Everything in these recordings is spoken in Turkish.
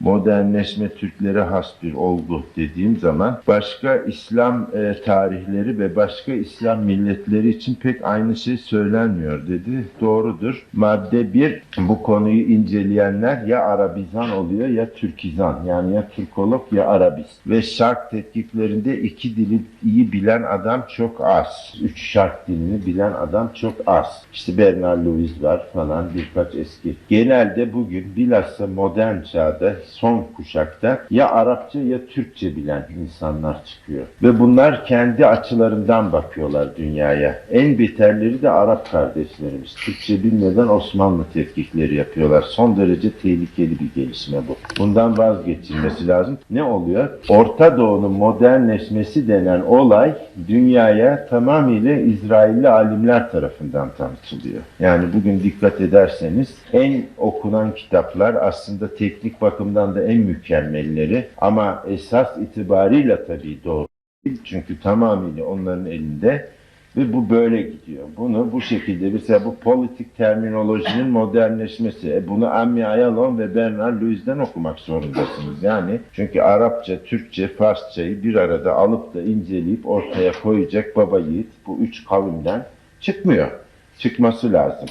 modernleşme Türklere has bir olgu dediğim zaman başka İslam e, tarihleri ve başka İslam milletleri için pek aynı şey söylenmiyor dedi. Doğrudur. Madde 1 bu konuyu inceleyenler ya Arabizan oluyor ya Türkizan yani ya Türkolog ya Arabist. Ve şark tetkiklerinde iki dili iyi bilen adam çok az. Üç şark dilini bilen adam çok az. İşte Bernard Lewis var falan birkaç eski. Genelde bugün bilhassa modern çağda son kuşakta ya Arapça ya Türkçe bilen insanlar çıkıyor. Ve bunlar kendi açılarından bakıyorlar dünyaya. En beterleri de Arap kardeşlerimiz. Türkçe bilmeden Osmanlı tetkikleri yapıyorlar. Son derece tehlikeli bir gelişme bu. Bundan vazgeçilmesi lazım. Ne oluyor? Orta Doğu'nun modernleşmesi denen olay dünyaya tamamıyla İsrailli alimler tarafından tanıtılıyor. Yani bugün dikkat ederseniz en okunan kitaplar aslında teknik bakımdan da en mükemmelleri ama esas itibarıyla tabii doğru değil. Çünkü tamamıyla onların elinde ve bu böyle gidiyor. Bunu bu şekilde mesela bu politik terminolojinin modernleşmesi. E bunu Ammi Ayalon ve Bernard Lewis'den okumak zorundasınız. Yani çünkü Arapça, Türkçe, Farsçayı bir arada alıp da inceleyip ortaya koyacak baba yiğit bu üç kavimden çıkmıyor. Çıkması lazım.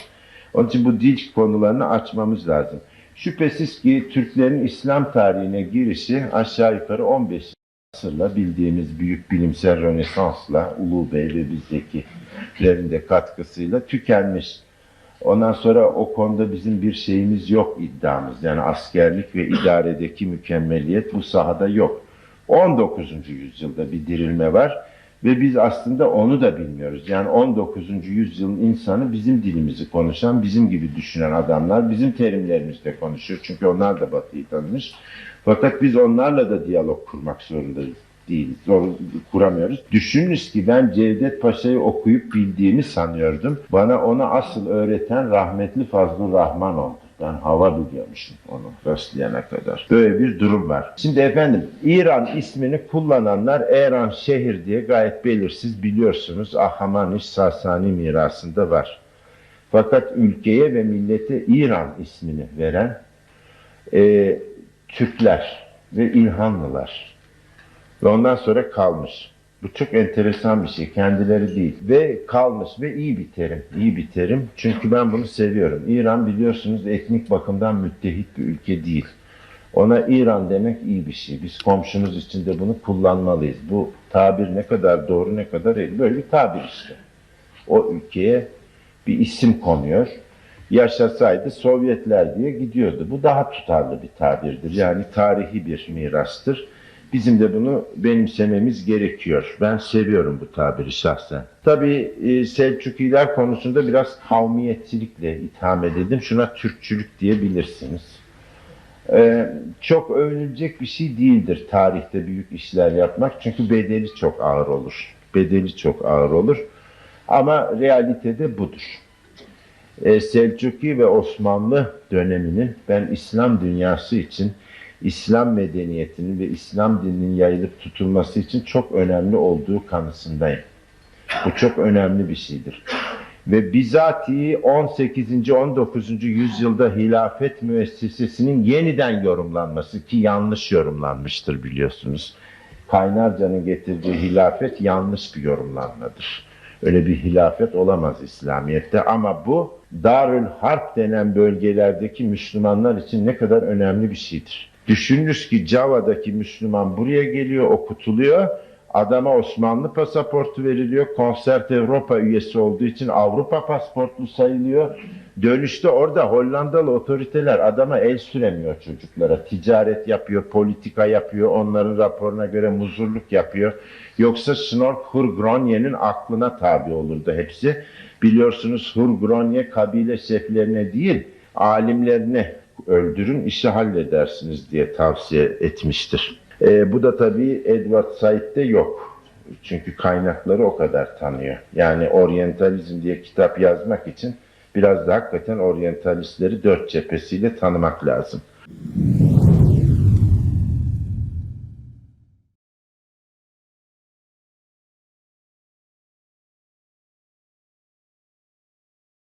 Onun için bu dil konularını açmamız lazım. Şüphesiz ki Türklerin İslam tarihine girişi aşağı yukarı 15 asırla bildiğimiz büyük bilimsel rönesansla Ulu Bey ve bizdekilerin de katkısıyla tükenmiş. Ondan sonra o konuda bizim bir şeyimiz yok iddiamız. Yani askerlik ve idaredeki mükemmeliyet bu sahada yok. 19. yüzyılda bir dirilme var ve biz aslında onu da bilmiyoruz. Yani 19. yüzyılın insanı bizim dilimizi konuşan, bizim gibi düşünen adamlar bizim terimlerimizle konuşuyor. Çünkü onlar da Batı'yı tanımış. Fakat biz onlarla da diyalog kurmak zorunda değiliz. Zor, kuramıyoruz. Düşününüz ki ben Cevdet Paşa'yı okuyup bildiğimi sanıyordum. Bana onu asıl öğreten rahmetli Fazıl Rahman oldu. Ben hava biliyormuşum onu rastlayana kadar. Böyle bir durum var. Şimdi efendim İran ismini kullananlar Eran şehir diye gayet belirsiz biliyorsunuz. Ahamaniş Sasani mirasında var. Fakat ülkeye ve millete İran ismini veren e, Türkler ve İlhanlılar. Ve ondan sonra kalmış. Bu çok enteresan bir şey. Kendileri değil. Ve kalmış ve iyi bir terim. İyi bir terim. Çünkü ben bunu seviyorum. İran biliyorsunuz etnik bakımdan müttehit bir ülke değil. Ona İran demek iyi bir şey. Biz komşumuz için de bunu kullanmalıyız. Bu tabir ne kadar doğru ne kadar değil. Böyle bir tabir işte. O ülkeye bir isim konuyor. Yaşasaydı Sovyetler diye gidiyordu. Bu daha tutarlı bir tabirdir. Yani tarihi bir mirastır. Bizim de bunu benimsememiz gerekiyor. Ben seviyorum bu tabiri şahsen. Tabii e, Selçukiler konusunda biraz kavmiyetçilikle itham edildim. Şuna Türkçülük diyebilirsiniz. Ee, çok övünülecek bir şey değildir tarihte büyük işler yapmak. Çünkü bedeli çok ağır olur. Bedeli çok ağır olur. Ama realitede budur. Ee, Selçuki ve Osmanlı döneminin ben İslam dünyası için İslam medeniyetinin ve İslam dininin yayılıp tutulması için çok önemli olduğu kanısındayım. Bu çok önemli bir şeydir. Ve bizatihi 18. 19. yüzyılda hilafet müessesesinin yeniden yorumlanması ki yanlış yorumlanmıştır biliyorsunuz. Kaynarca'nın getirdiği hilafet yanlış bir yorumlanmadır. Öyle bir hilafet olamaz İslamiyet'te ama bu Darül Harp denen bölgelerdeki Müslümanlar için ne kadar önemli bir şeydir. Düşününüz ki Java'daki Müslüman buraya geliyor, okutuluyor. Adama Osmanlı pasaportu veriliyor. Konsert Avrupa üyesi olduğu için Avrupa pasportlu sayılıyor. Dönüşte orada Hollandalı otoriteler adama el süremiyor çocuklara. Ticaret yapıyor, politika yapıyor, onların raporuna göre muzurluk yapıyor. Yoksa Snork Hurgronje'nin aklına tabi olurdu hepsi. Biliyorsunuz Hurgronje kabile şeflerine değil, alimlerine öldürün işi halledersiniz diye tavsiye etmiştir. E, bu da tabii Edward Said'de yok. Çünkü kaynakları o kadar tanıyor. Yani oryantalizm diye kitap yazmak için biraz da hakikaten oryantalistleri dört cephesiyle tanımak lazım.